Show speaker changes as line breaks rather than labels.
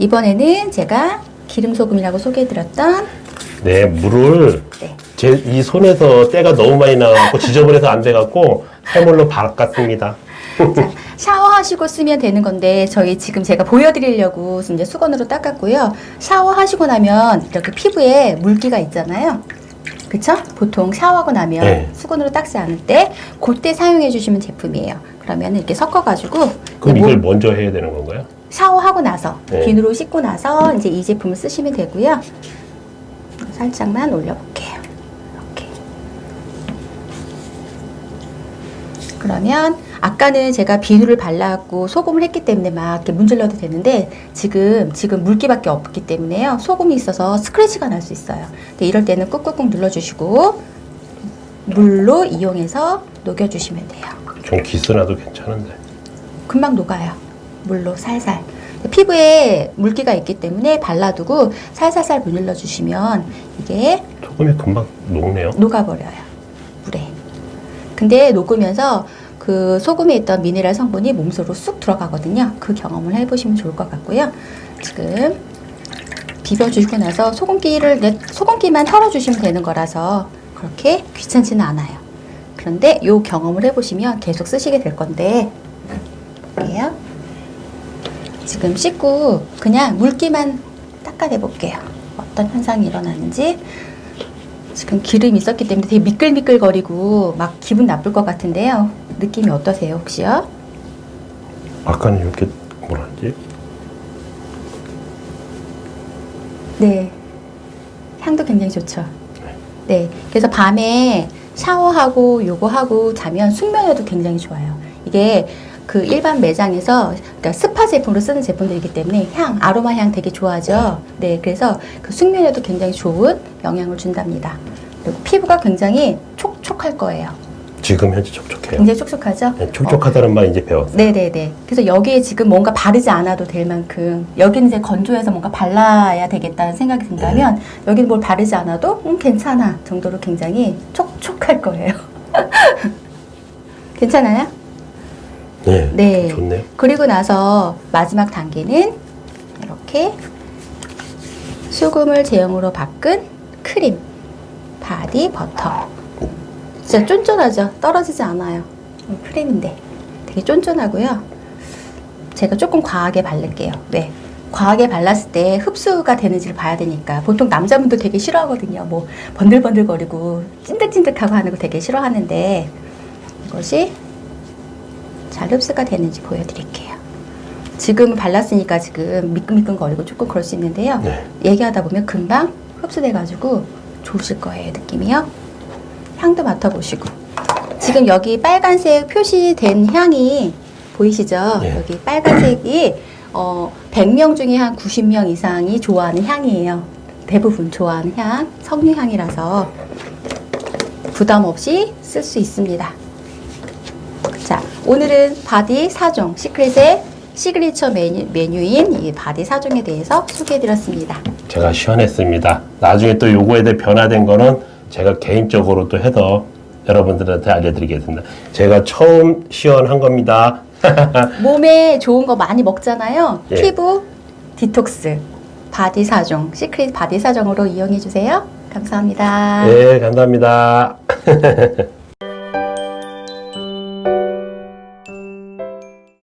이번에는 제가 기름 소금이라고 소개해드렸던
네, 물을
네.
제 이 손에서 때가 너무 많이 나갖고 지저분해서 안 돼갖고 해물로 바꿨습니다.
자, 샤워하시고 쓰면 되는 건데 저희 지금 제가 보여드리려고 이제 수건으로 닦았고요. 샤워하시고 나면 이렇게 피부에 물기가 있잖아요. 그쵸? 보통 샤워하고 나면
네.
수건으로 닦지 않을 때 그때 사용해 주시면 제품이에요. 그러면 이렇게 섞어가지고
그럼
뭐-
이걸 먼저 해야 되는 건가요?
샤워하고 나서
네.
비누로 씻고 나서 이제 이 제품을 쓰시면 되고요. 살짝만 올려볼게요. 이렇게. 그러면 아까는 제가 비누를 발라갖고 소금을 했기 때문에 막 이렇게 문질러도 되는데 지금 지금 물기밖에 없기 때문에요. 소금이 있어서 스크래치가 날 수 있어요. 근데 이럴 때는 꾹꾹꾹 눌러주시고 물로 이용해서 녹여주시면 돼요.
좀 기스나도 괜찮은데.
금방 녹아요. 물로 살살. 피부에 물기가 있기 때문에 발라두고 살살살 문질러 주시면 이게
소금이 금방 녹네요.
녹아버려요. 물에. 근데 녹으면서 그 소금에 있던 미네랄 성분이 몸속으로 쑥 들어가거든요. 그 경험을 해보시면 좋을 것 같고요. 지금 비벼주시고 나서 소금기를 내- 소금기만 털어주시면 되는 거라서 그렇게 귀찮지는 않아요. 그런데 이 경험을 해보시면 계속 쓰시게 될 건데. 지금 씻고 그냥 물기만 닦아내 볼게요. 어떤 현상이 일어나는지. 지금 기름이 있었기 때문에 되게 미끌미끌거리고 막 기분 나쁠 것 같은데요. 느낌이 어떠세요, 혹시요?
아까는 이렇게 뭐라지?
네. 향도 굉장히 좋죠. 네. 그래서 밤에 샤워하고 요거 하고 자면 숙면에도 굉장히 좋아요. 이게 그 일반 매장에서 그러니까 스파 제품으로 쓰는 제품들이기 때문에 향, 아로마 향 되게 좋아하죠. 네. 그래서 그 숙면에도 굉장히 좋은 영향을 준답니다. 그리고 피부가 굉장히 촉촉할 거예요.
지금 현재 촉촉해요.
굉장히 촉촉하죠?
네, 촉촉하다는 말 이제 배웠어요.
네네네. 그래서 여기에 지금 뭔가 바르지 않아도 될 만큼 여기는 이제 건조해서 뭔가 발라야 되겠다는 생각이 든다면 여기는 뭘 바르지 않아도 음 괜찮아 정도로 굉장히 촉촉할 거예요. 괜찮아요?
네,
네.
좋네요.
그리고 나서 마지막 단계는 이렇게 수금을 제형으로 바꾼 크림, 바디 버터. 진짜 쫀쫀하죠? 떨어지지 않아요. 음, 크림인데 되게 쫀쫀하고요. 제가 조금 과하게 바를게요. 왜? 과하게 발랐을 때 흡수가 되는지를 봐야 되니까 보통 남자분들 되게 싫어하거든요. 뭐 번들번들거리고 찐득찐득하고 하는 거 되게 싫어하는데 이것이 잘 흡수가 되는지 보여드릴게요. 지금 발랐으니까 지금 미끈미끈거리고 조금 그럴 수 있는데요.
네.
얘기하다 보면 금방 흡수돼가지고 좋으실 거예요, 느낌이요. 향도 맡아보시고. 지금 여기 빨간색 표시된 향이 보이시죠?
네.
여기 빨간색이 어, 100명 중에 한 90명 이상이 좋아하는 향이에요. 대부분 좋아하는 향, 석류향이라서 부담 없이 쓸 수 있습니다. 자, 오늘은 바디 4종, 시크릿의 시그니처 메뉴, 메뉴인 이 바디 4종에 대해서 소개해드렸습니다.
제가 시연했습니다. 나중에 또 요거에 대해 변화된 거는 제가 개인적으로 또 해서 여러분들한테 알려드리겠습니다. 제가 처음 시연한 겁니다.
몸에 좋은 거 많이 먹잖아요.
예.
피부 디톡스, 바디 4종, 시크릿 바디 4종으로 이용해 주세요. 감사합니다.
네, 감사합니다.